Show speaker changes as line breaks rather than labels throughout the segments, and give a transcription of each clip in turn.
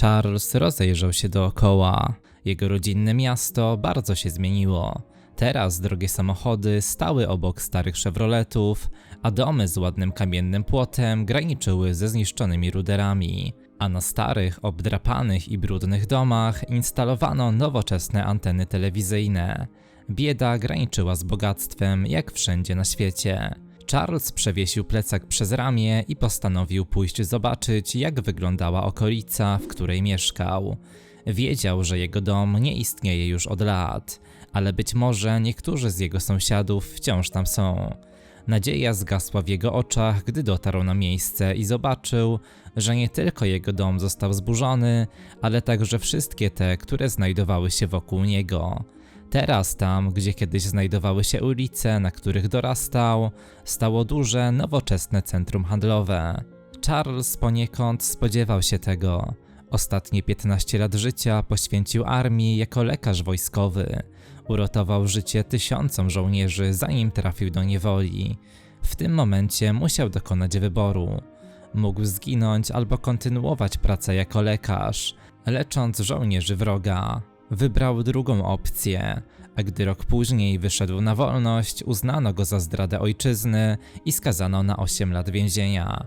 Charles rozejrzał się dookoła. Jego rodzinne miasto bardzo się zmieniło. Teraz drogie samochody stały obok starych Chevroletów, a domy z ładnym kamiennym płotem graniczyły ze zniszczonymi ruderami. A na starych, obdrapanych i brudnych domach instalowano nowoczesne anteny telewizyjne. Bieda graniczyła z bogactwem, jak wszędzie na świecie. Charles przewiesił plecak przez ramię i postanowił pójść zobaczyć, jak wyglądała okolica, w której mieszkał. Wiedział, że jego dom nie istnieje już od lat, ale być może niektórzy z jego sąsiadów wciąż tam są. Nadzieja zgasła w jego oczach, gdy dotarł na miejsce i zobaczył, że nie tylko jego dom został zburzony, ale także wszystkie te, które znajdowały się wokół niego. Teraz tam, gdzie kiedyś znajdowały się ulice, na których dorastał, stało duże, nowoczesne centrum handlowe. Charles poniekąd spodziewał się tego. Ostatnie 15 lat życia poświęcił armii jako lekarz wojskowy. Uratował życie tysiącom żołnierzy, zanim trafił do niewoli. W tym momencie musiał dokonać wyboru. Mógł zginąć albo kontynuować pracę jako lekarz, lecząc żołnierzy wroga. Wybrał drugą opcję, a gdy rok później wyszedł na wolność, uznano go za zdradę ojczyzny i skazano na 8 lat więzienia.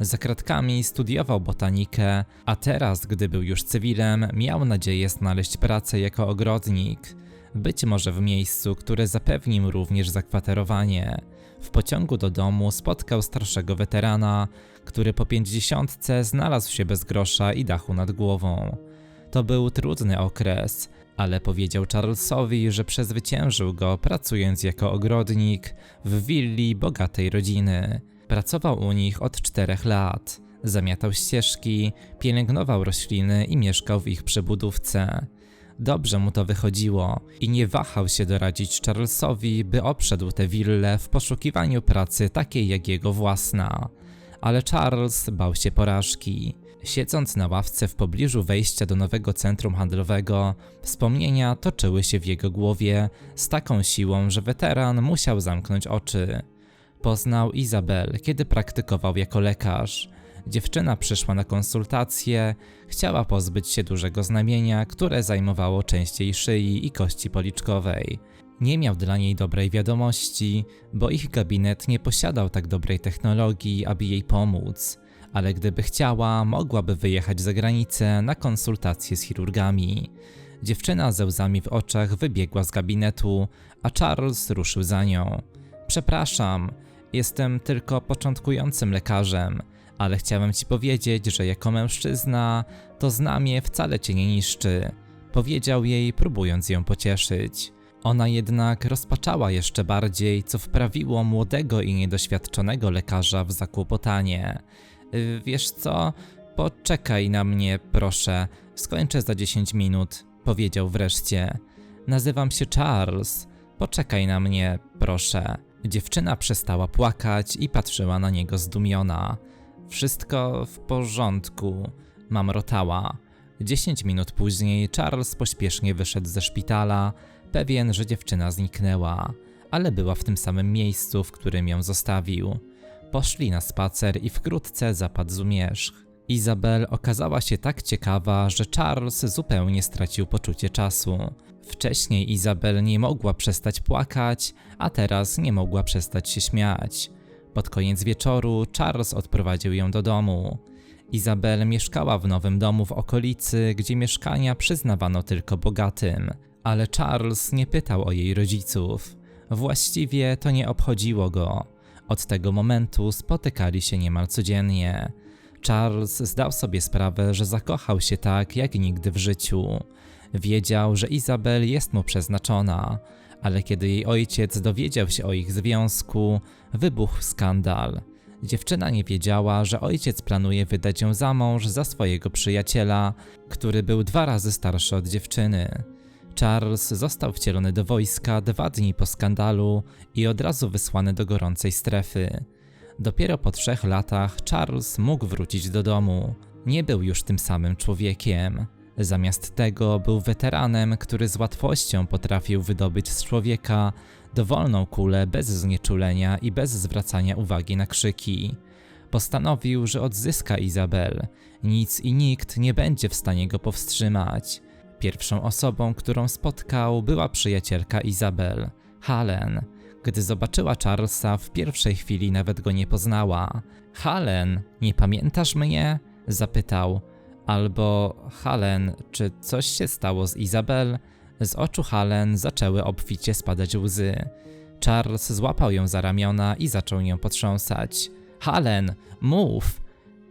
Za kratkami studiował botanikę, a teraz, gdy był już cywilem, miał nadzieję znaleźć pracę jako ogrodnik. Być może w miejscu, które zapewni mu również zakwaterowanie. W pociągu do domu spotkał starszego weterana, który po pięćdziesiątce znalazł się bez grosza i dachu nad głową. To był trudny okres, ale powiedział Charlesowi, że przezwyciężył go pracując jako ogrodnik w willi bogatej rodziny. Pracował u nich od czterech lat. Zamiatał ścieżki, pielęgnował rośliny i mieszkał w ich przebudówce. Dobrze mu to wychodziło i nie wahał się doradzić Charlesowi, by obszedł tę willę w poszukiwaniu pracy takiej jak jego własna. Ale Charles bał się porażki. Siedząc na ławce w pobliżu wejścia do nowego centrum handlowego, wspomnienia toczyły się w jego głowie z taką siłą, że weteran musiał zamknąć oczy. Poznał Izabel, kiedy praktykował jako lekarz. Dziewczyna przyszła na konsultację, chciała pozbyć się dużego znamienia, które zajmowało część jej szyi i kości policzkowej. Nie miał dla niej dobrej wiadomości, bo ich gabinet nie posiadał tak dobrej technologii, aby jej pomóc, ale gdyby chciała, mogłaby wyjechać za granicę na konsultację z chirurgami. Dziewczyna ze łzami w oczach wybiegła z gabinetu, a Charles ruszył za nią. Przepraszam, jestem tylko początkującym lekarzem, ale chciałem ci powiedzieć, że jako mężczyzna to znamie wcale cię nie niszczy, powiedział jej, próbując ją pocieszyć. Ona jednak rozpaczała jeszcze bardziej, co wprawiło młodego i niedoświadczonego lekarza w zakłopotanie. Y, Wiesz co? Poczekaj na mnie, proszę. Skończę za 10 minut, powiedział wreszcie. Nazywam się Charles. Poczekaj na mnie, proszę. Dziewczyna przestała płakać i patrzyła na niego zdumiona. Wszystko w porządku, mamrotała. Dziesięć minut później Charles pośpiesznie wyszedł ze szpitala, pewien, że dziewczyna zniknęła, ale była w tym samym miejscu, w którym ją zostawił. Poszli na spacer i wkrótce zapadł zmierzch. Izabel okazała się tak ciekawa, że Charles zupełnie stracił poczucie czasu. Wcześniej Izabel nie mogła przestać płakać, a teraz nie mogła przestać się śmiać. Pod koniec wieczoru Charles odprowadził ją do domu. Izabel mieszkała w nowym domu w okolicy, gdzie mieszkania przyznawano tylko bogatym, ale Charles nie pytał o jej rodziców. Właściwie to nie obchodziło go. Od tego momentu spotykali się niemal codziennie. Charles zdał sobie sprawę, że zakochał się tak jak nigdy w życiu. Wiedział, że Izabel jest mu przeznaczona, ale kiedy jej ojciec dowiedział się o ich związku, wybuchł skandal. Dziewczyna nie wiedziała, że ojciec planuje wydać ją za mąż za swojego przyjaciela, który był dwa razy starszy od dziewczyny. Charles został wcielony do wojska dwa dni po skandalu i od razu wysłany do gorącej strefy. Dopiero po trzech latach Charles mógł wrócić do domu. Nie był już tym samym człowiekiem. Zamiast tego był weteranem, który z łatwością potrafił wydobyć z człowieka dowolną kulę bez znieczulenia i bez zwracania uwagi na krzyki. Postanowił, że odzyska Izabel. Nic i nikt nie będzie w stanie go powstrzymać. Pierwszą osobą, którą spotkał, była przyjacielka Izabel, Helen. Gdy zobaczyła Charlesa, w pierwszej chwili nawet go nie poznała. Helen, nie pamiętasz mnie? zapytał. Albo Helen, czy coś się stało z Izabel? Z oczu Helen zaczęły obficie spadać łzy. Charles złapał ją za ramiona i zaczął nią potrząsać. Helen, mów!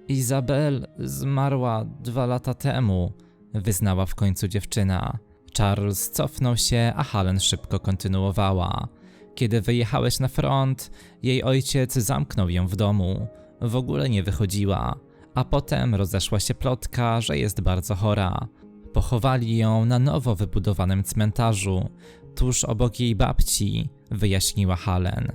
Izabel zmarła dwa lata temu, wyznała w końcu dziewczyna. Charles cofnął się, a Helen szybko kontynuowała. Kiedy wyjechałeś na front, jej ojciec zamknął ją w domu. W ogóle nie wychodziła, a potem rozeszła się plotka, że jest bardzo chora. Pochowali ją na nowo wybudowanym cmentarzu, tuż obok jej babci, wyjaśniła Helen.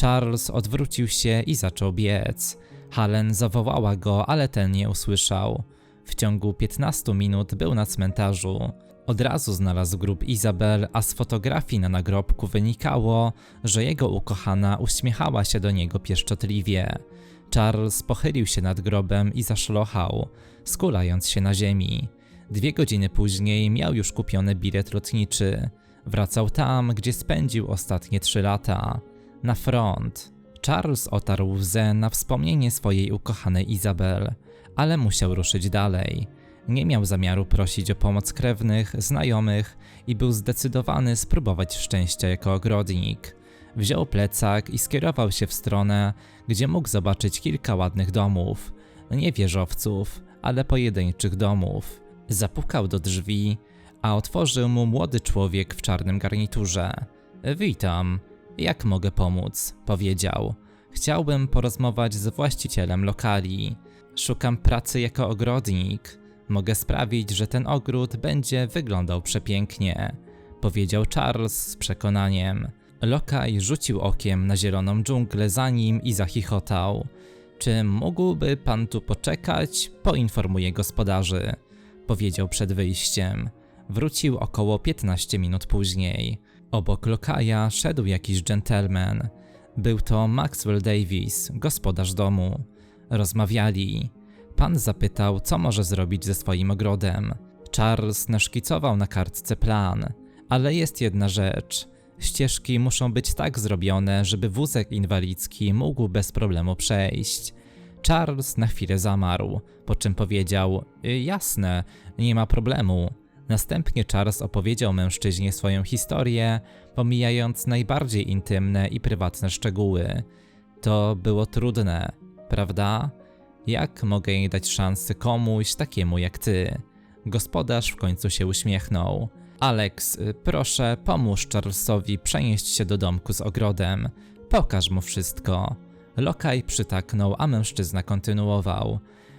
Charles odwrócił się i zaczął biec. Helen zawołała go, ale ten nie usłyszał. W ciągu 15 minut był na cmentarzu. Od razu znalazł grób Izabel, a z fotografii na nagrobku wynikało, że jego ukochana uśmiechała się do niego pieszczotliwie. Charles pochylił się nad grobem i zaszlochał, skulając się na ziemi. Dwie godziny później miał już kupiony bilet lotniczy. Wracał tam, gdzie spędził ostatnie trzy lata na front. Charles otarł łzę na wspomnienie swojej ukochanej Izabel, ale musiał ruszyć dalej. Nie miał zamiaru prosić o pomoc krewnych, znajomych i był zdecydowany spróbować szczęścia jako ogrodnik. Wziął plecak i skierował się w stronę, gdzie mógł zobaczyć kilka ładnych domów. Nie wieżowców, ale pojedynczych domów. Zapukał do drzwi, a otworzył mu młody człowiek w czarnym garniturze. Witam, jak mogę pomóc? powiedział. Chciałbym porozmawiać z właścicielem lokali. Szukam pracy jako ogrodnik. Mogę sprawić, że ten ogród będzie wyglądał przepięknie, powiedział Charles z przekonaniem. Lokaj rzucił okiem na zieloną dżunglę za nim i zachichotał. Czy mógłby pan tu poczekać? Poinformuję gospodarzy, powiedział przed wyjściem. Wrócił około 15 minut później. Obok lokaja szedł jakiś gentleman. Był to Maxwell Davis, gospodarz domu. Rozmawiali. Pan zapytał, co może zrobić ze swoim ogrodem. Charles naszkicował na kartce plan, ale jest jedna rzecz. Ścieżki muszą być tak zrobione, żeby wózek inwalidzki mógł bez problemu przejść. Charles na chwilę zamarł, po czym powiedział: Jasne, nie ma problemu. Następnie Charles opowiedział mężczyźnie swoją historię, pomijając najbardziej intymne i prywatne szczegóły. To było trudne, prawda? Jak mogę jej dać szansę komuś takiemu jak ty? Gospodarz w końcu się uśmiechnął. Alex, proszę, pomóż Charlesowi przenieść się do domku z ogrodem. Pokaż mu wszystko. Lokaj przytaknął, a mężczyzna kontynuował.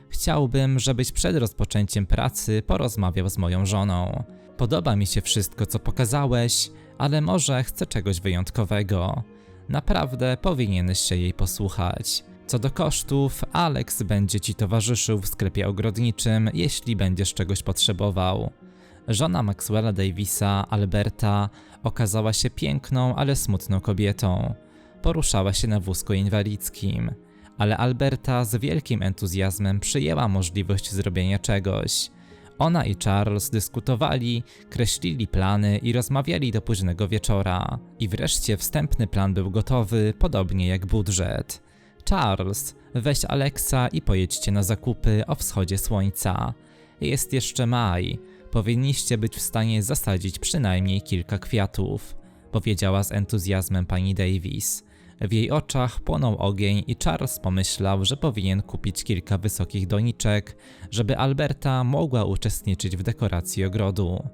Chciałbym, żebyś przed rozpoczęciem pracy porozmawiał z moją żoną. Podoba mi się wszystko, co pokazałeś, ale może chcę czegoś wyjątkowego. Naprawdę powinieneś się jej posłuchać. Co do kosztów, Alex będzie ci towarzyszył w sklepie ogrodniczym, jeśli będziesz czegoś potrzebował. Żona Maxwella Davisa, Alberta, okazała się piękną, ale smutną kobietą. Poruszała się na wózku inwalidzkim ale Alberta z wielkim entuzjazmem przyjęła możliwość zrobienia czegoś. Ona i Charles dyskutowali, kreślili plany i rozmawiali do późnego wieczora. I wreszcie wstępny plan był gotowy, podobnie jak budżet. Charles, weź Alexa i pojedźcie na zakupy o wschodzie słońca. Jest jeszcze maj. Powinniście być w stanie zasadzić przynajmniej kilka kwiatów, powiedziała z entuzjazmem pani Davis. W jej oczach płonął ogień i Charles pomyślał, że powinien kupić kilka wysokich doniczek, żeby Alberta mogła uczestniczyć w dekoracji ogrodu.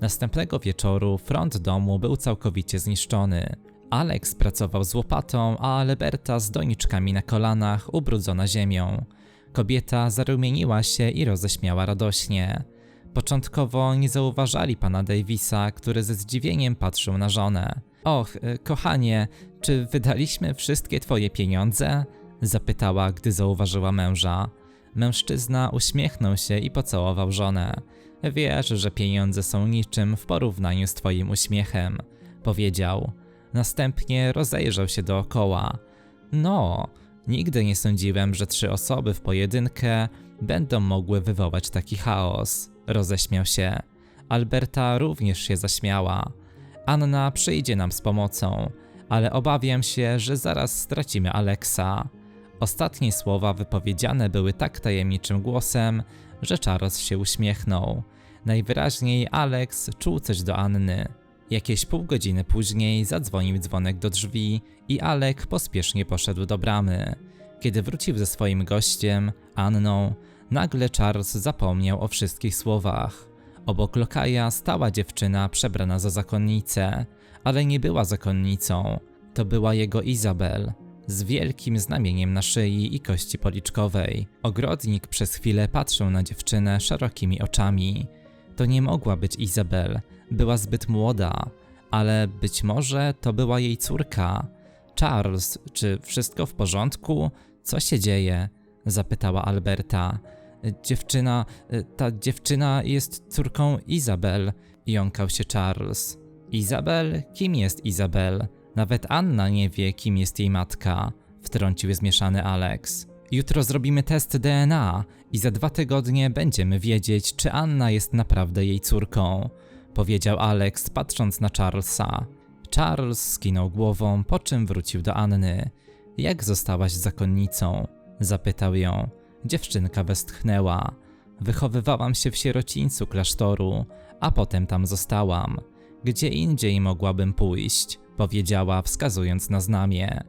Następnego wieczoru front domu był całkowicie zniszczony. Alex pracował z łopatą, a Alberta z doniczkami na kolanach, ubrudzona ziemią. Kobieta zarumieniła się i roześmiała radośnie. Początkowo nie zauważali pana Davisa, który ze zdziwieniem patrzył na żonę. Och, e, kochanie, czy wydaliśmy wszystkie twoje pieniądze? Zapytała, gdy zauważyła męża. Mężczyzna uśmiechnął się i pocałował żonę. Wiesz, że pieniądze są niczym w porównaniu z twoim uśmiechem, powiedział. Następnie rozejrzał się dookoła. No, Nigdy nie sądziłem, że trzy osoby w pojedynkę będą mogły wywołać taki chaos. Roześmiał się. Alberta również się zaśmiała. Anna przyjdzie nam z pomocą, ale obawiam się, że zaraz stracimy Aleksa. Ostatnie słowa wypowiedziane były tak tajemniczym głosem, że Charles się uśmiechnął. Najwyraźniej Alex czuł coś do Anny. Jakieś pół godziny później zadzwonił dzwonek do drzwi i Alek pospiesznie poszedł do bramy. Kiedy wrócił ze swoim gościem, Anną, nagle Charles zapomniał o wszystkich słowach. Obok lokaja stała dziewczyna przebrana za zakonnicę, ale nie była zakonnicą. To była jego Izabel, z wielkim znamieniem na szyi i kości policzkowej. Ogrodnik przez chwilę patrzył na dziewczynę szerokimi oczami. To nie mogła być Izabel, była zbyt młoda, ale być może to była jej córka. Charles, czy wszystko w porządku? Co się dzieje? zapytała Alberta. Dziewczyna, ta dziewczyna jest córką Izabel, jąkał się Charles. Izabel? Kim jest Izabel? Nawet Anna nie wie, kim jest jej matka, wtrącił zmieszany Alex. Jutro zrobimy test DNA i za dwa tygodnie będziemy wiedzieć, czy Anna jest naprawdę jej córką, powiedział Alex, patrząc na Charlesa. Charles skinął głową, po czym wrócił do Anny. Jak zostałaś zakonnicą? zapytał ją. Dziewczynka westchnęła. Wychowywałam się w sierocińcu klasztoru, a potem tam zostałam. Gdzie indziej mogłabym pójść, powiedziała, wskazując na znamie.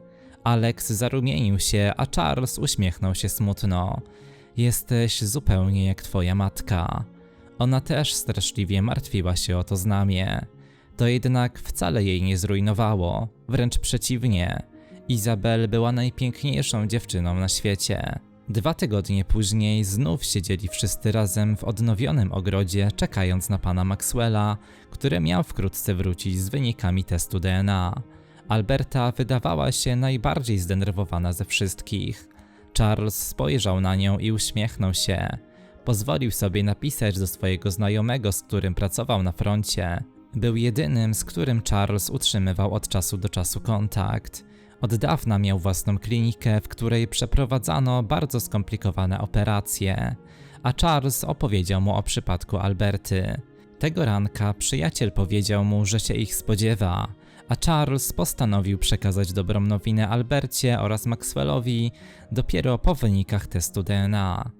Alex zarumienił się, a Charles uśmiechnął się smutno. Jesteś zupełnie jak twoja matka. Ona też straszliwie martwiła się o to znamie. To jednak wcale jej nie zrujnowało, wręcz przeciwnie. Izabel była najpiękniejszą dziewczyną na świecie. Dwa tygodnie później znów siedzieli wszyscy razem w odnowionym ogrodzie, czekając na pana Maxwella, który miał wkrótce wrócić z wynikami testu DNA. Alberta wydawała się najbardziej zdenerwowana ze wszystkich. Charles spojrzał na nią i uśmiechnął się. Pozwolił sobie napisać do swojego znajomego, z którym pracował na froncie. Był jedynym, z którym Charles utrzymywał od czasu do czasu kontakt. Od dawna miał własną klinikę, w której przeprowadzano bardzo skomplikowane operacje, a Charles opowiedział mu o przypadku Alberty. Tego ranka przyjaciel powiedział mu, że się ich spodziewa, a Charles postanowił przekazać dobrą nowinę Albercie oraz Maxwellowi dopiero po wynikach testu DNA.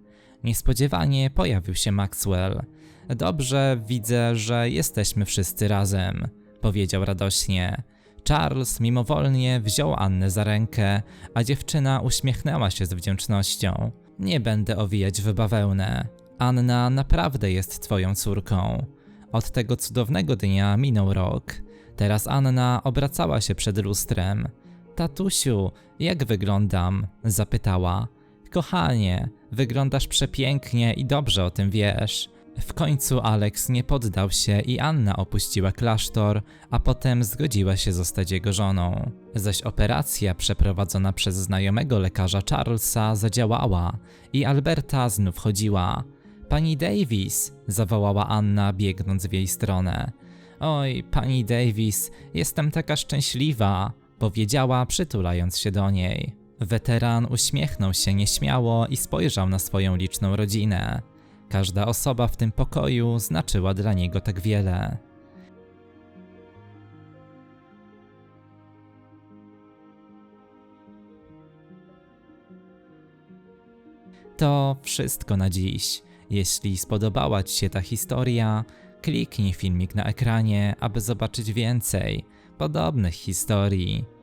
Niespodziewanie pojawił się Maxwell. Dobrze, widzę, że jesteśmy wszyscy razem, powiedział radośnie. Charles mimowolnie wziął Annę za rękę, a dziewczyna uśmiechnęła się z wdzięcznością. Nie będę owijać w bawełnę. Anna naprawdę jest twoją córką. Od tego cudownego dnia minął rok. Teraz Anna obracała się przed lustrem. Tatusiu, jak wyglądam? zapytała. Kochanie, wyglądasz przepięknie i dobrze o tym wiesz. W końcu Alex nie poddał się i Anna opuściła klasztor, a potem zgodziła się zostać jego żoną. Zaś operacja przeprowadzona przez znajomego lekarza Charlesa zadziałała i Alberta znów chodziła. Pani Davis, zawołała Anna, biegnąc w jej stronę. Oj, pani Davis, jestem taka szczęśliwa, powiedziała, przytulając się do niej. Weteran uśmiechnął się nieśmiało i spojrzał na swoją liczną rodzinę. Każda osoba w tym pokoju znaczyła dla niego tak wiele. To wszystko na dziś. Jeśli spodobała Ci się ta historia, kliknij filmik na ekranie, aby zobaczyć więcej podobnych historii.